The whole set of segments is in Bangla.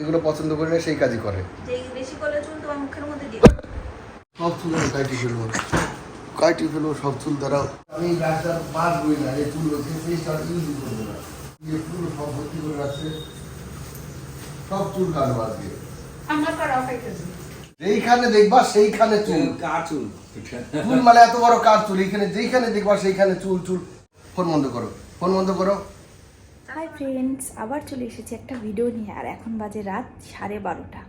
যেগুলো পছন্দ করে না সেই কাজই করে। যে বেশি করলে চুল তোমার মুখের মধ্যে দিয়ে সব চুল আমি কাটি ফেলব। কাটি ফেলব সব চুল দ্বারাও আমি না চুল ইউজ করব না। চুল সব ভর্তি করে রাখছে। সব চুল কাটবো আজকে আমার যেইখানে দেখবা সেইখানে চুল। কাচুন চুল মানে এত বড় কার চুল? এইখানে যেইখানে দেখবা সেইখানে চুল চুল। ফোন বন্ধ করো। ফোন বন্ধ করো। হাই ফ্রেন্ডস আবার চলে এসেছি একটা ভিডিও নিয়ে, আর এখন বাজে রাত সাড়ে বারোটা।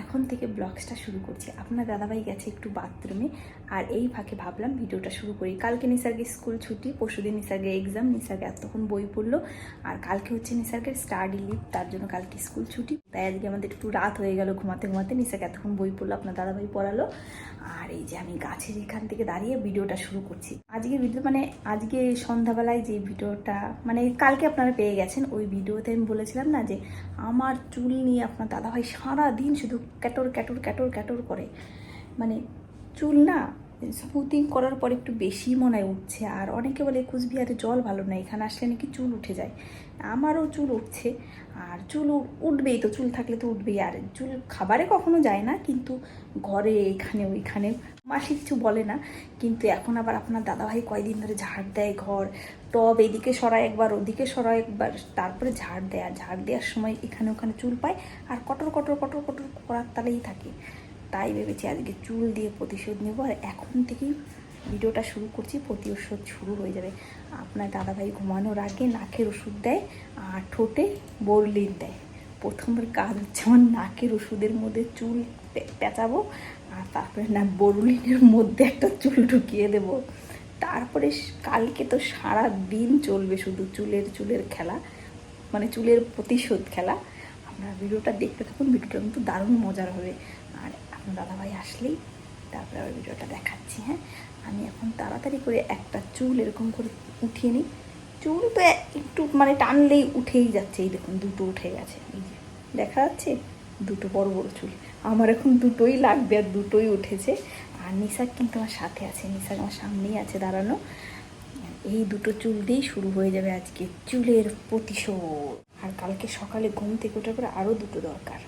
এখন থেকে ব্লগসটা শুরু করছি। আপনার দাদাভাই গেছে একটু বাথরুমে আর এই ফাঁকে ভাবলাম ভিডিওটা শুরু করি। কালকে নিসার্গের স্কুল ছুটি, পরশুদিন নিসার্গের এক্সাম নিসার্গে এতক্ষণ বই পড়ল, আর কালকে হচ্ছে নিসার্গের স্টাডি লিভ তার জন্য কালকে স্কুল ছুটি। তাই আজকে আমাদের একটু রাত হয়ে গেল ঘুমাতে ঘুমাতে। নিসার্গ এতক্ষণ বই পড়ল, আপনার দাদাভাই পড়ালো। আর এই যে আমি গাছের এখান থেকে দাঁড়িয়ে ভিডিওটা শুরু করছি। আজকে ভিডিও মানে আজকে সন্ধ্যাবেলায় যে ভিডিওটা মানে কালকে আপনারা পেয়ে গেছেন, ওই ভিডিওতে আমি বলেছিলাম না যে আমার চুল নিয়ে আপনার দাদাভাই সারা দিন শুধু ক্যাটর ক্যাটর ক্যাটর ক্যাটর করে। মানে চুল না স্মুথিং করার পর একটু বেশি মনে হয় উঠছে। আর অনেকে বলে কুচবিহারে জল ভালো না, এখানে আসলে নাকি চুল উঠে যায়। আমারও চুল উঠছে। আর চুল উঠবেই তো, চুল থাকলে তো উঠবেই। আর চুল খাবারে কখনো যায় না, কিন্তু ঘরে, এখানে, ওইখানে মাসি কিছু বলে না। কিন্তু এখন আবার আপনার দাদাভাই কয়দিন ধরে ঝাড় দেয় ঘর, টব এদিকে সরায় একবার, ওদিকে সরায় একবার, তারপরে ঝাড় দেয়। আর ঝাড় দেওয়ার সময় এখানে ওখানে চুল পায়। আর কটর কটর কটর কটর করার তালেই থাকে। তাই ভেবেছি আজকে চুল দিয়ে প্রতিশোধ নেব। আর এখন থেকেই ভিডিওটা শুরু করছি প্রতি প্রতিশোধ শুরু হয়ে যাবে। আপনার দাদাভাই ঘুমানোর আগে নাকের ওষুধ দেয় আর ঠোঁটে বোরলিন দেয়। প্রথমের কাজ হচ্ছে আমার নাকের ওষুধের মধ্যে চুল পেঁচাবো আর তারপরে না, বরুলিনের মধ্যে একটা চুল ঢুকিয়ে দেব। তারপরে কালকে তো সারা দিন চলবে শুধু চুলের চুলের খেলা মানে চুলের প্রতিশোধ খেলা। আপনারা ভিডিওটা দেখতে থাকুন, ভিডিওটা কিন্তু দারুণ মজার হবে। আর দাদাভাই আসলেই তারপরে আবার ভিডিওটা দেখাচ্ছি হ্যাঁ? আমি এখন তাড়াতাড়ি করে একটা চুল এরকম করে উঠিয়ে নিই। চুল তো একটু মানে টানলেই উঠেই যাচ্ছে, এই দেখুন দুটো উঠে গেছে, এই যে দেখা যাচ্ছে? দুটো বড় বড় চুল। আমার এখন দুটোই লাগবে আর দুটোই উঠেছে। আর নিশাক কিন্তু আমার সাথে আছে নিশাক আমার সামনেই আছে দাঁড়ানো। এই দুটো চুল দিয়েই শুরু হয়ে যাবে আজকে চুলের প্রতিশোধ। আর কালকে সকালে ঘুম থেকে ওঠার পরে আরও দুটো দরকার।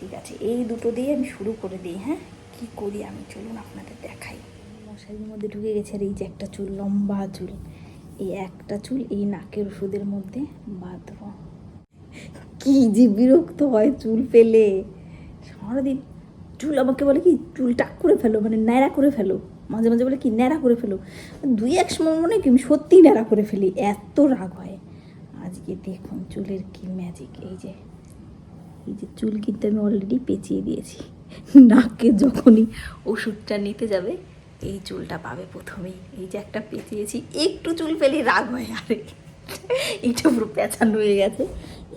ঠিক আছে, এই দুটো দিয়ে আমি শুরু করে দিই হ্যাঁ? কি করি আমি? চলুন আপনাদের দেখাই। মশারির মধ্যে ঢুকে গেছে আর এই যে একটা চুল, লম্বা চুল। এই একটা চুল এই নাকের ওষুধের মধ্যে বাঁধবো। কি যে বিরক্ত হয় চুল পেলে সারাদিন চুল আমাকে বলে কি, চুল টাক করে ফেলো মানে ন্যাড়া করে ফেলো। মাঝে মাঝে বলে কি, ন্যাড়া করে ফেলো। দুই এক সময় মনে কি, আমি সত্যিই ন্যাড়া করে ফেলি। এত রাগ হয়। আজকে দেখুন চুলের কি ম্যাজিক এই যে এই যে চুল কিন্তু আমি অলরেডি পেঁচিয়ে দিয়েছি। নাকে যখনই ওষুধটা নিতে যাবে এই চুলটা পাবে প্রথমেই। এই যে একটা পেঁচিয়েছি একটু চুল পেলে রাগ হয় আরে। এটা পুরো পেঁচানো হয়ে গেছে।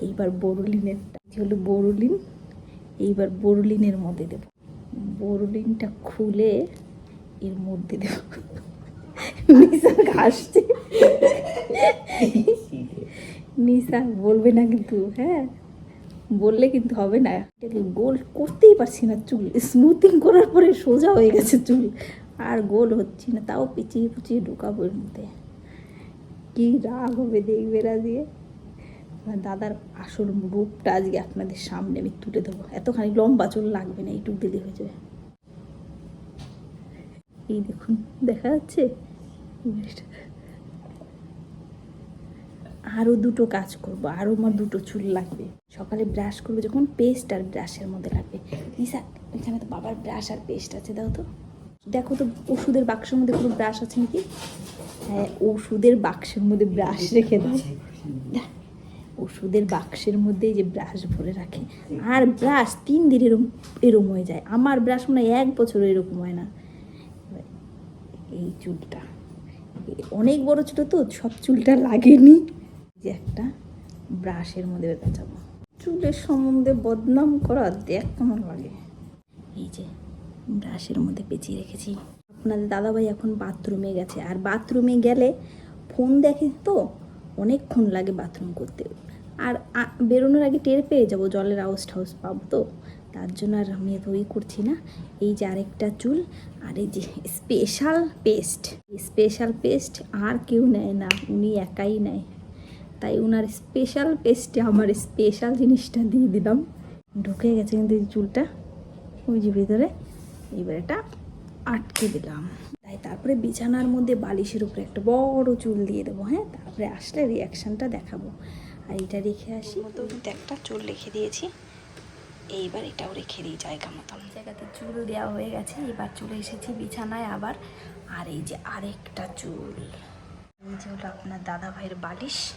এইবার বড়লিনের হলো বড়লিন এইবার বড়লিনের মধ্যে দেব। বড়লিনটা খুলে এর মধ্যে দেব। নিশা ঘাসছে। নিশা বলবে না কিন্তু হ্যাঁ। বললে কিন্তু হবে না। এটাকে গোল করতেই পারছি না চুল। স্মুথিং করার পরে সোজা হয়ে গেছে চুল। আর গোল হচ্ছে না, তাও পিছিয়ে পিছিয়ে ঢুকাবো এর মধ্যে। কি রাগ হবে দেখবে না দিয়ে। আমার দাদার আসল রূপটা আজকে আপনাদের সামনে আমি তুলে দেবো এতখানি লম্বা চুল লাগবে না, এইটুক দিলে হয়ে যাবে। এই দেখুন, দেখা যাচ্ছে? আরও দুটো কাজ করব আরও আমার দুটো চুল লাগবে। সকালে ব্রাশ করব, যখন পেস্ট আর ব্রাশের মধ্যে লাগবে। নিশা এখানে তো বাবার ব্রাশ আর পেস্ট আছে, দাও তো। দেখো তো, ওষুধের বাক্সের মধ্যে কোনো ব্রাশ আছে নাকি? হ্যাঁ ওষুধের বাক্সের মধ্যে ব্রাশ রেখে দাও। ওষুধের বাক্সের মধ্যে যে ব্রাশ ভরে রাখে। আর ব্রাশ তিন দিন এরম এরম হয়ে যায়। আমার ব্রাশ মনে হয় এক বছর এরকম হয় না। এই চুলটা। অনেক বড় ছিল তো, সব চুলটা লাগেনি। যে একটা ব্রাশের মধ্যে পেঁচাবো চুলের সম্বন্ধে বদনাম করা দেখ কেমন লাগে। এই যে ব্রাশের মধ্যে পেঁচিয়ে রেখেছি। আপনাদের দাদাভাই এখন বাথরুমে গেছে। আর বাথরুমে গেলে ফোন দেখে তো অনেকক্ষণ লাগে বাথরুম করতে। আর বেরোনোর আগে টের পেয়ে যাব, জলের আউস ঠাউস পাবো তো। তার জন্য আর আমি এত ওই করছি না। এই যে আরেকটা চুল, আর এই যে স্পেশাল পেস্ট স্পেশাল পেস্ট আর কেউ নেয় না, উনি একাই নেয়। তাই ওনার স্পেশাল পেস্টে আমার স্পেশাল জিনিসটা দিয়ে দিলাম। ঢুকে গেছে কিন্তু এই চুলটা। ওই যে ভিতরে। এইবার এটা আটকে দিলাম। তাই তারপরে বিছানার মধ্যে বালিশের উপরে একটা বড় চুল দিয়ে দেবো হ্যাঁ? তারপরে আসলে রিয়াকশানটা দেখাবো। আর এটা রেখে আসি। মতো কিন্তু একটা চুল রেখে দিয়েছি। এইবার এটাও রেখে দিই জায়গা মতন। জায়গাতে চুল দেওয়া হয়ে গেছে। এবার চলে এসেছি বিছানায় আবার। আর এই যে আরেকটা চুল। এই যে হলো আপনার দাদা ভাইয়ের বালিশ।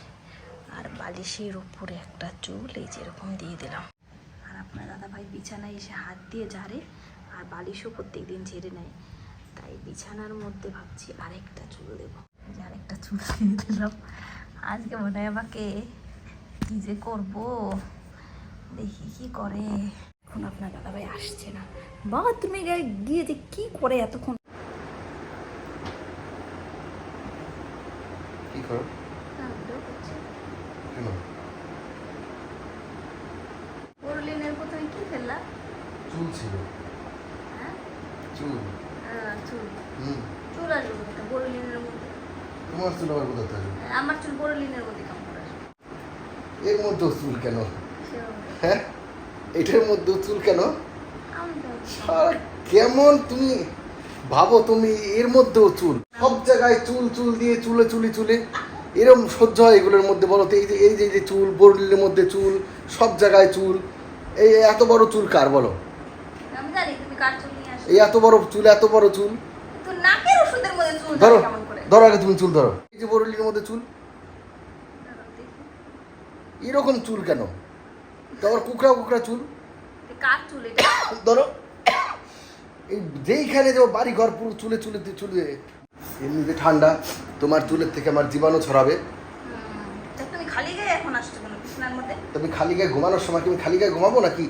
আর বালিশের উপরে একটা চুল এই যে এরকম দিয়ে দিলাম। আর আপনার দাদা ভাই বিছানায় এসে হাত দিয়ে ঝাড়ে আর বালিশও প্রত্যেক দিন ঝেড়ে নেয়। তাই বিছানার মধ্যে ভাবছি আরেকটা চুল দেবো। যে আরেকটা চুল দিয়ে দিলাম। আজকে মনে হয় আমাকে কি যে করব? দেখি কি করে। এখন আপনার দাদা ভাই আসছে না। বাথরুমে গিয়ে যে কি করে এতক্ষণ? কি করো? কেন? প্রথমে কি ফেললা চুল ছিল। হ্যাঁ? চুল। চুল। চুল আসবে কোথায়? মধ্যে। তোমার চুল আবার কোথাতে আসবে আমার চুল বড়লিনের মধ্যে কেমন আসবে? এর চুল কেন? হ্যাঁ? এটার চুল কেন? কেমন তুমি ভাবো তুমি এর মধ্যেও চুল। সব জায়গায় চুল চুল দিয়ে চুলে চুলি চুলে। এরম সহ্য হয় এগুলোর মধ্যে বলো তো এই যে এই যে যে চুল বরলির মধ্যে চুল সব জায়গায় চুল। এই এত বড় চুল কার বলো? এই এত বড় চুল এত বড় চুল। ধরো ধরো আগে তুমি চুল ধরো। এই যে বরলির মধ্যে চুল। এরকম চুল কেন? তারপর কুকড়া কুকড়া চুল। কার চুল এটা? ধরো। এই যেইখানে যাব বাড়ি ঘর পুরো চুলে চুলে চুলে এমনিতে ঠান্ডা তোমার চুলের থেকে আমার জীবাণু ছড়াবে। তুমি খালি গায়ে এখন আসছো কেন বিছানার মধ্যে? তুমি খালি গায়ে ঘুমানোর সময় কি আমি খালি গায়ে ঘুমাবো নাকি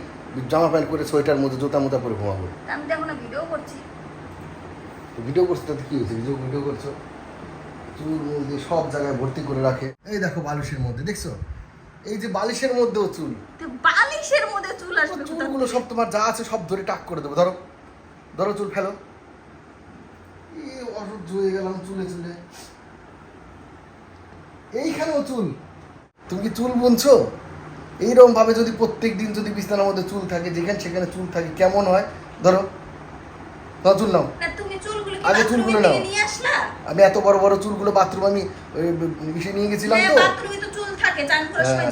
জামা প্যান্ট করে সোয়েটার মধ্যে জুতা মোতা পরে ঘুমাবো? আমি তো এখন ভিডিও করছি। ভিডিও করছ তাতে কি হয়েছে? ভিডিও ভিডিও করছ? চুল মুল দিয়ে সব জায়গায় ভর্তি করে রাখে। এই দেখো বালিশের মধ্যে দেখছ? এই যে বালিশের মধ্যেও চুল। বালিশের মধ্যে চুল আসবে চুলগুলো সব তোমার যা আছে সব ধরে টাক করে দেবো। ধরো ধরো চুল ফেলো। হয়ে গেলাম চুলে চুলে। এইখানেও চুল। তুমি কি চুল বুনছো? এইরকম ভাবে যদি প্রত্যেক দিন যদি বিছানার মধ্যে চুল থাকে যেখানে সেখানে চুল থাকে কেমন হয়? ধরো ধরো চুল নাও। না আগে চুলগুলো নাও। আমি এত বড় বড় চুলগুলো বাথরুম আমি ইসে নিয়ে গেছিলাম হ্যাঁ, তো। হ্যাঁ,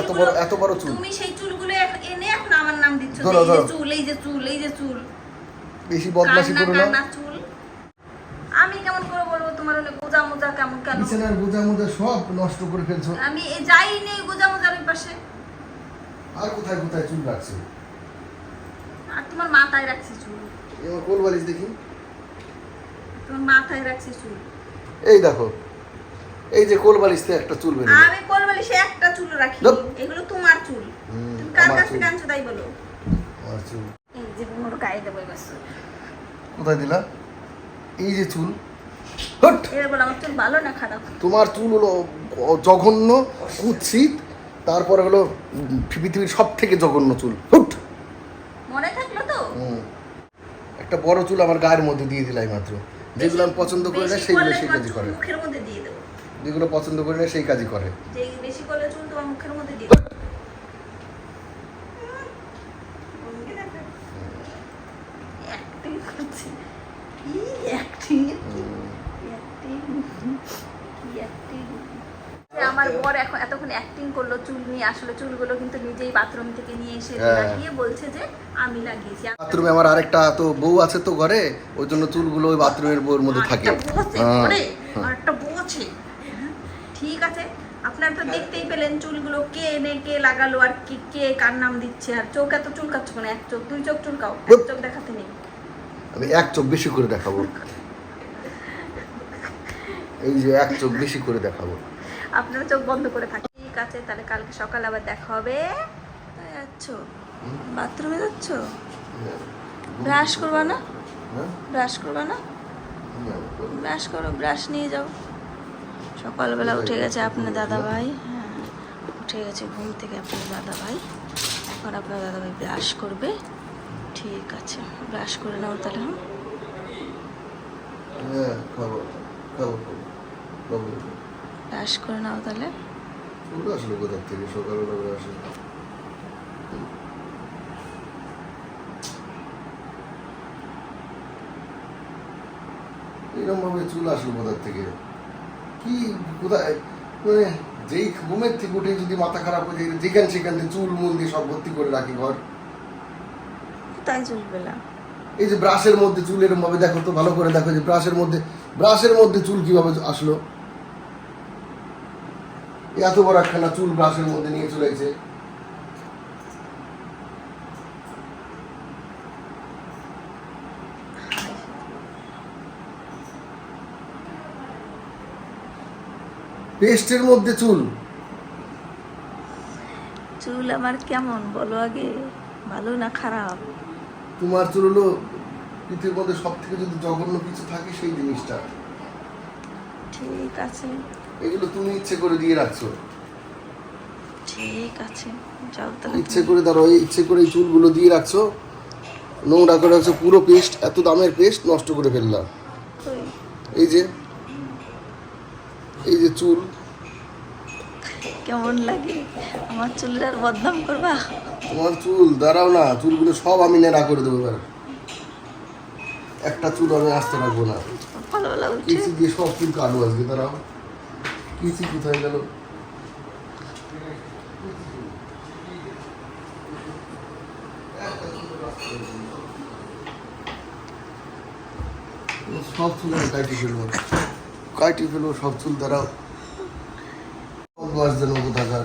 এত বড়- এত বড় চুল। তুমি সেই চুলগুলো এনে এখন আমার নাম দিচ্ছ। ধরো, এই যে চুল এই যে চুল এই যে চুল। বেশি বদমাশি করো না কান্না চুল আমি কেমন করে বলব তোমার অনেক গোজা মোজা কেমন কেন? বিছানার গোজা মোজা সব নষ্ট করে ফেলছো। আমি যাই নেই গোজা মোজার ওই পাশে। আর কোথায় কোথায় চুল রাখছো? আর তোমার মাথায় রাখছি চুল। আমার কোল বালিশ দেখি? তোমার মাথায় রাখছি চুল। এই দেখো এই যে কোল বালিশ একটা চুল বেরিয়ে আমি বলব সে একটা চুল রাখি। এগুলো তোমার চুল। তুমি কার কাছ আনছো তাই বলো। আমার চুল। এই যে বুনোর গায়ে দেবো এবার। কোথায় দিলা? এই যে চুল। ভালো না খারাপ? তোমার চুল হলো জঘন্য কুৎসিত তারপরে হলো পৃথিবীর সব থেকে জঘন্য চুল। হুট। মনে থাকল তো? একটা বড় চুল আমার গায়ের মধ্যে দিয়ে দিলাই মাত্র যেগুলো আমি পছন্দ করি না সেইগুলো সেই কাজই করে। মুখের মধ্যে দিয়ে দেবো। যেগুলো পছন্দ করি না সেই কাজই করে। বেশি করলে চুল তোমার মুখের মধ্যে দিয়ে দেবো। করছে। কি? কি আমার বর এখন এতক্ষণ অ্যাক্টিং করল চুল নিয়ে আসলে। চুলগুলো কিন্তু নিজেই বাথরুম থেকে নিয়ে এসে হ্যাঁ। লাগিয়ে বলছে যে আমি লাগিয়েছি। বাথরুমে আমার আরেকটা তো বউ আছে তো ঘরে ওই জন্য চুলগুলো ওই বাথরুমের বউর মধ্যে থাকে। আরেকটা বউ আছে? হ্যাঁ, হ্যাঁ। ঠিক আছে। আপনারা তো দেখতেই পেলেন চুলগুলো কে এনে কে লাগালো আর কি কে কার নাম দিচ্ছে। আর চোখ এত চুলকাচ্ছ কেন এক চোখ দুই চোখ চুলকাও এক চোখ দেখাতে নেই। আমি এক চোখ বেশি করে দেখাবো। এই যে এক চোখ বেশি করে দেখাবো। আপনারা চোখ বন্ধ করে থাকেন ঠিক আছে তাহলে কালকে সকালে আবার দেখা হবে। যাচ্ছ? বাথরুমে যাচ্ছ? ব্রাশ করবা না? ব্রাশ করবা না? ব্রাশ করো ব্রাশ নিয়ে যাও। সকালবেলা উঠে গেছে? আপনার দাদা ভাই হ্যাঁ উঠে গেছে ঘুম থেকে আপনার দাদা ভাই এখন আপনার দাদা ভাই ব্রাশ করবে। ঠিক আছে ব্রাশ করে নাও তাহলে? হ্যাঁ ডাস করে নাও তাহলে। ওরা আসলে কোথার থেকে? সকালবেলা আসে? এরকম ভাবে চুল আসলো কোথার থেকে? কি কোথায়? মানে যেই ঘুমের থেকে উঠে যদি মাথা খারাপ হয়ে যায় যেখানে সেখান থেকে চুল মুল দিয়ে সব ভর্তি করে রাখি ঘর। তাই চুল পেলাম এই যে ব্রাশের মধ্যে চুল এরকম ভাবে দেখো তো ভালো করে দেখো যে ব্রাশের মধ্যে ব্রাশের মধ্যে চুল কীভাবে আসলো? এত বড় একখানা চুল ব্রাশের মধ্যে নিয়ে চলে গেছে। পেস্টের মধ্যে চুল। চুল আমার কেমন? বলো আগে। ভালো না খারাপ? তোমার চুল হলো পৃথিবীর মধ্যে সব থেকে যদি জঘন্য কিছু থাকে সেই জিনিসটা। ঠিক আছে। এগুলো তুমি ইচ্ছে করে দিয়ে রাখছো। ঠিক আছে যাও তাহলে। ইচ্ছে করে ধরো এই ইচ্ছে করে এই চুলগুলো দিয়ে রাখছো নোংরা করে রাখছো পুরো পেস্ট এত দামের পেস্ট নষ্ট করে ফেললাম এই যে এই যে চুল। কেমন লাগে? আমার চুলের আর বদনাম করবা? তোমার চুল দাঁড়াও না চুলগুলো সব আমি নেড়া করে দেবো এবার। একটা চুল আমি আসতে রাখব না। ভালো লাগছে। সব চুল কাটবো আজকে দাঁড়াও। কিচি কোথায় গেল? সব চুল আমি কাটি ফেলব। কাটি ফেলব সব চুল কোথাকার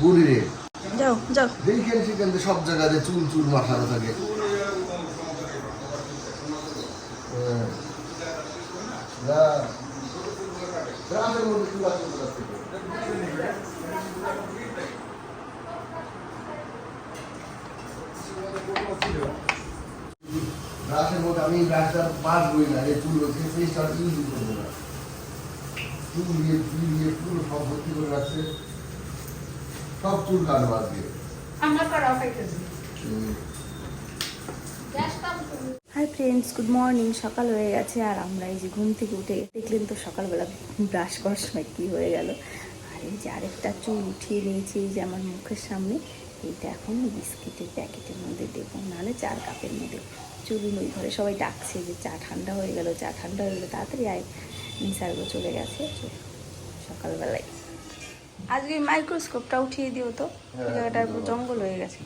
বুড়ি রে। যাও যাও। সেখানে সব জায়গাতে চুল চুল মাথানো থাকে হ্যাঁ। না। গ্রামের মধ্যে চুল আমি ব্রাশটা বাঁচবই না এই চুল হচ্ছে পেস্টটা ইউজ করব না চুল দিয়ে চুল দিয়ে পুরো সব ভর্তি করে রাখছে সব চুল কাটবো আজকে আমার হুম। গ্যাসটা হাই ফ্রেন্ডস গুড মর্নিং। সকাল হয়ে গেছে আর আমরা এই যে ঘুম থেকে উঠে দেখলেন তো সকালবেলা ব্রাশ করার সময় কী হয়ে গেল। আর এই যে আরেকটা চুল উঠিয়ে নিয়েছি এই যে আমার মুখের সামনে। এইটা এখন বিস্কিটের প্যাকেটের মধ্যে দেবো নাহলে চার কাপের মধ্যে। চুল ওই ঘরে সবাই ডাকছে যে চা ঠান্ডা হয়ে গেল চা ঠান্ডা হয়ে গেলো তাড়াতাড়ি আয়। নিসার্গ চলে গেছে সকালবেলায়। আজকে মাইক্রোস্কোপটা উঠিয়ে দিও তো ওই জায়গাটা জঙ্গল হয়ে গেছে।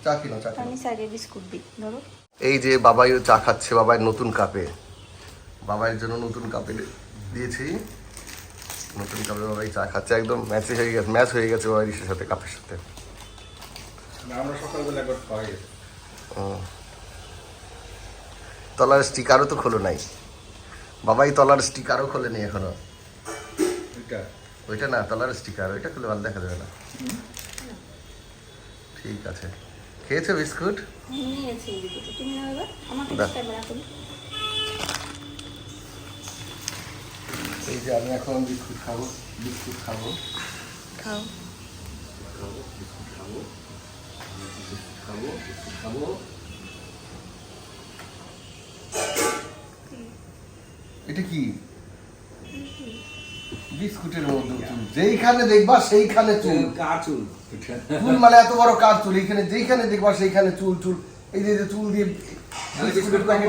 আমি স্যারকে বিস্কুট দিই ধরো। এই যে বাবাইও চা খাচ্ছে বাবাই নতুন কাপে। বাবাইয়ের জন্য নতুন কাপে দিয়েছি। নতুন কাপে বাবাই চা খাচ্ছে একদম ম্যাচে হয়ে গেছে ম্যাচ হয়ে গেছে বাবার ইসের সাথে কাপের সাথে। আমরা সকালবেলা একবার গেছে তলার স্টিকারও তো খোলো নাই। বাবাই তলার স্টিকারও খোলেনি এখনও। এটা ওইটা না তলার স্টিকার ওইটা খুলে ভালো দেখা যাবে না। ঠিক আছে। খেয়েছো বিস্কুট? নিয়েছি তুমি নাও এবার। আমাকে ক্যামেরা করি এই যে আমি এখন বিস্কুট খাব বিস্কুট খাব। খাও। খাব বিস্কুট খাব খাব বিস্কুট খাব এটা কি? বিস্কুটের মধ্যে চুল যেইখানে দেখবা সেইখানে চুল কাচুল চুল? মানে এত বড় কার চুল এইখানে যেইখানে দেখবা সেইখানে চুল চুল এই যে যে চুল দিয়ে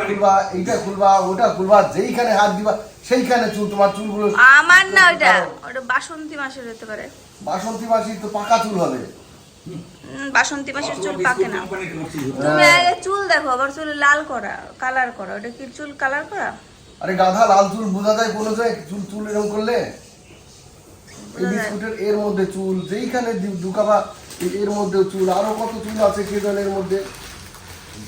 খুলবা এইটা খুলবা ওটা খুলবা যেইখানে হাত দিবা সেইখানে চুল তোমার চুলগুলো আমার না ওটা ওটা বাসন্তী মাসের হতে পারে। বাসন্তী মাসি তো পাকা চুল হবে। বাসন্তী মাসের চুল পাকে না। তুমি আগে চুল দেখো আবার চুল লাল করা কালার করা ওটা কি চুল কালার করা? আরে গাধা লাল চুল বোঝা যায় কোনো যায় চুল চুল এরকম করলে? এই বিস্কুটের এর মধ্যে চুল যেইখানে দি- ঢুকাবা এ- এর মধ্যে চুল আরও কত চুল আছে কে জানে এর মধ্যে?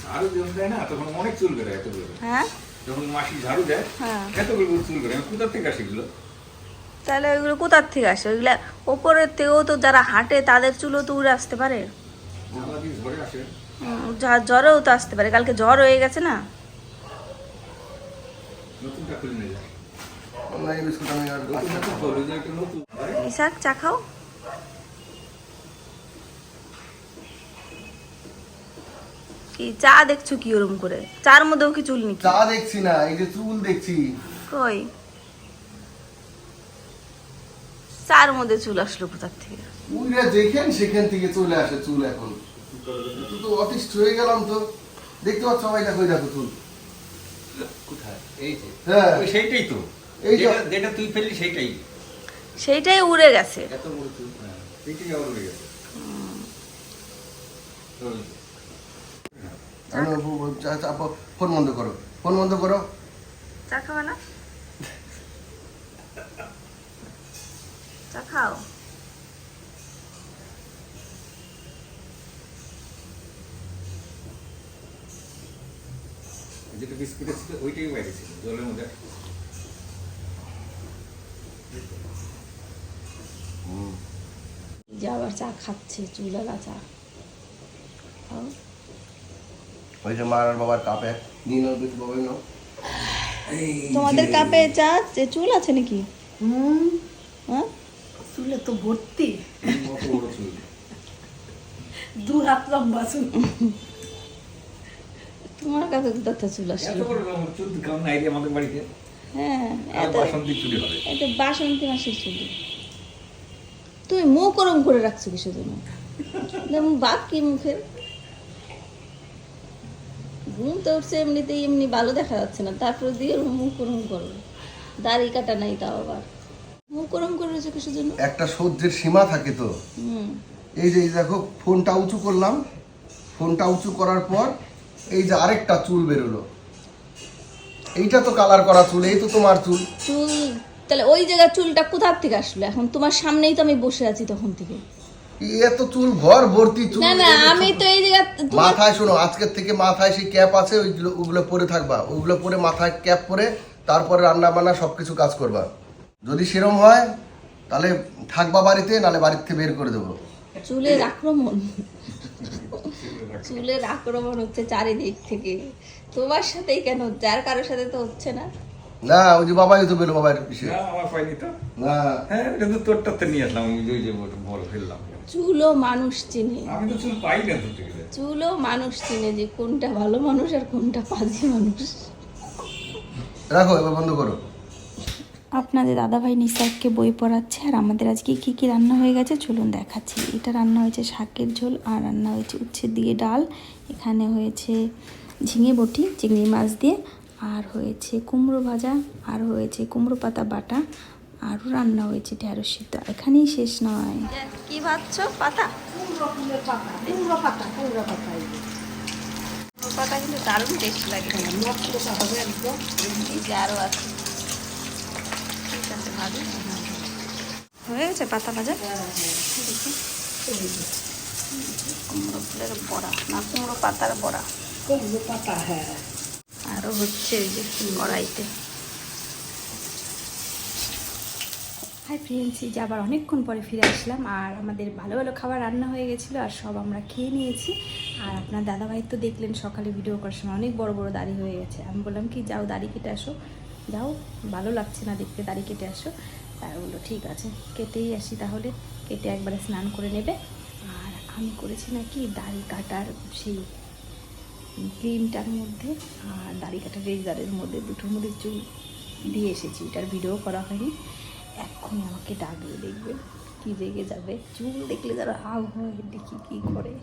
ঝাড়ু যখন দেয় না তখন অনেক চুল বেরোয় এতগুলো। হ্যাঁ? যখন মাসি ঝাড়ু দেয় হ্যাঁ। এতগুলো চুল বেরোয়। কোথার থেকে আসে এগুলো? তাহলে ওইগুলো কোথার থেকে আসে? ওইগুলা ওপরের থেকেও তো যারা হাঁটে তাদের চুলও তো উড়ে আসতে পারে। জ্বরেও তো আসতে পারে। কালকে জ্বর হয়ে গেছে না? নতুনটা খুলে এই বিস্কুট আমি আর ইসাক চা খাও। কি চা দেখছ কি ওরম করে? চার মধ্যেও কি চুল নাকি? চা দেখছি না এই যে চুল দেখছি। কই? চার মধ্যে চুল আসলো কোথার থেকে? উইরা যেখান সেখান থেকে চলে আসে চুল এখন। তুই তো অতিষ্ঠ হয়ে গেলাম তো। দেখতে পাচ্ছ সবাই দেখো দেখো চুল? কোথায়? এই যে। হ্যাঁ। সেইটাই তো। এই যেটা- যেটা তুই ফেললি সেইটাই। সেইটাই উড়ে গেছে। এত বড় আবার উড়ে ফোন বন্ধ করো। ফোন বন্ধ করো। চা খাবে না? চা খাও। যেটা বিস্কুটের ছিল ওইটাই বাইরে ছিল জলের মধ্যে যে আবার চা খাচ্ছে চুলালা চা খাও। ওই মার আর বাবার কাপে। বাবাই তোমাদের কাপে চা যে চুল আছে নাকি? হ্যাঁ? চুলে তো ভর্তি। চুল। দু হাত লম্বা চুল। তোমার কাছে তো তত চুল এত আসলো চুল কেমন নাই আমাদের বাড়িতে। হ্যাঁ এত বাসন্তী চুলি হবে। এত বাসন্তী মাসের চুলি। তুমি মুখ গরম করে রাখছো কিসের জন্য? বাপ কি মুখের? ঘুম তো উঠছে এমনিতেই এমনি ভালো দেখা যাচ্ছে না। তারপরে দিয়ে মুখ গরম করো। দাড়ি কাটা নাই তাও আবার। মুখ গরম করে রয়েছে কিসের জন্য? একটা সহ্যের সীমা থাকে তো। হুম। এই যে দেখো ফোনটা উঁচু করলাম। ফোনটা উঁচু করার পর এই যে আরেকটা চুল বেরোলো। এইটা তো কালার করা চুল এই তো তোমার চুল। চুল তাহলে ওই জায়গায় চুলটা কোথার থেকে আসলো? এখন তোমার সামনেই তো আমি বসে আছি তখন থেকে। এত চুল ঘর ভর্তি চুল। না না আমি তো এই জায়গা মাথায় শোনো আজকের থেকে মাথায় সেই ক্যাপ আছে ওইগুলো ওগুলো পরে থাকবা। ওগুলো পরে মাথায় ক্যাপ পরে তারপরে রান্না বান্না সবকিছু কাজ করবা। যদি সেরম হয় তাহলে থাকবা বাড়িতে নালে বাড়ির থেকে বের করে দেবো। চুলের আক্রমণ। চুলের আক্রমণ হচ্ছে চারিদিক থেকে। তোমার সাথেই কেন যার কারোর সাথে তো হচ্ছে না। না ওই যে বাবাই তো বেরো বাবার আমার পাইনি তো। না। হ্যাঁ এটা তো নিয়ে আসলাম যে- ওই যে বড় ফেললাম। চুলও মানুষ চিনে। আমি তো চুল পাই না গেলে চুলও মানুষ চিনে যে কোনটা ভালো মানুষ আর কোনটা পাজি মানুষ। রাখো এবার বন্ধ করো। আপনাদের দাদাভাই নিসারকে বই পড়াচ্ছে আর আমাদের আজকে কি কি রান্না হয়ে গেছে চলুন দেখাচ্ছি। এটা রান্না হয়েছে শাকের ঝোল আর রান্না হয়েছে উচ্ছে দিয়ে ডাল। এখানে হয়েছে ঝিঙে বটি চিংড়ি মাছ দিয়ে আর হয়েছে কুমড়ো ভাজা আর হয়েছে কুমড়ো পাতা বাটা আরও রান্না হয়েছে ঢেঁড়স সিদ্ধ। এখানেই শেষ নয়। কি ভাবছ পাতা? কুমড়ো পাতা কুমড়ো পাতা কুমড়ো পাতা এই যে। কুমড়ো পাতা কিন্তু দারুণ টেস্ট লাগে। হবে একদম। আরও আছে ঠিক আছে ভাবি হয়ে গেছে পাতা ভাজা? দেখি কুমড়ো ফুলের বড়া না কুমড়ো পাতার বড়া। কুমড়ো পাতা হ্যাঁ। আরও হচ্ছে এই যে কড়াইতে। হাই ফ্রেন্ডস, এই যে আবার অনেকক্ষণ পরে ফিরে আসলাম আর আমাদের ভালো ভালো খাবার রান্না হয়ে গেছিল আর সব আমরা খেয়ে নিয়েছি। আর আপনার দাদাভাই তো দেখলেন সকালে ভিডিও করার সময় অনেক বড় বড় দাড়ি হয়ে গেছে। আমি বললাম কি, যাও দাড়ি কেটে আসো। যাও, ভালো লাগছে না দেখতে, দাড়ি কেটে আসো। তার বলল, ঠিক আছে, কেটেই আসি তাহলে। কেটে একবারে স্নান করে নেবে। আর আমি করেছি নাকি দাড়ি কাটার সেই ক্রিমটার মধ্যে আর দাড়ি কাটা রেজারের মধ্যে দুটো মধ্যে চুল দিয়ে এসেছি। এটার ভিডিও করা হয়নি। এক্ষুনি আমাকে ডাকবে, দেখবে কি রেগে যাবে। চুল দেখলে যারা হাও হয় দেখি কী করে।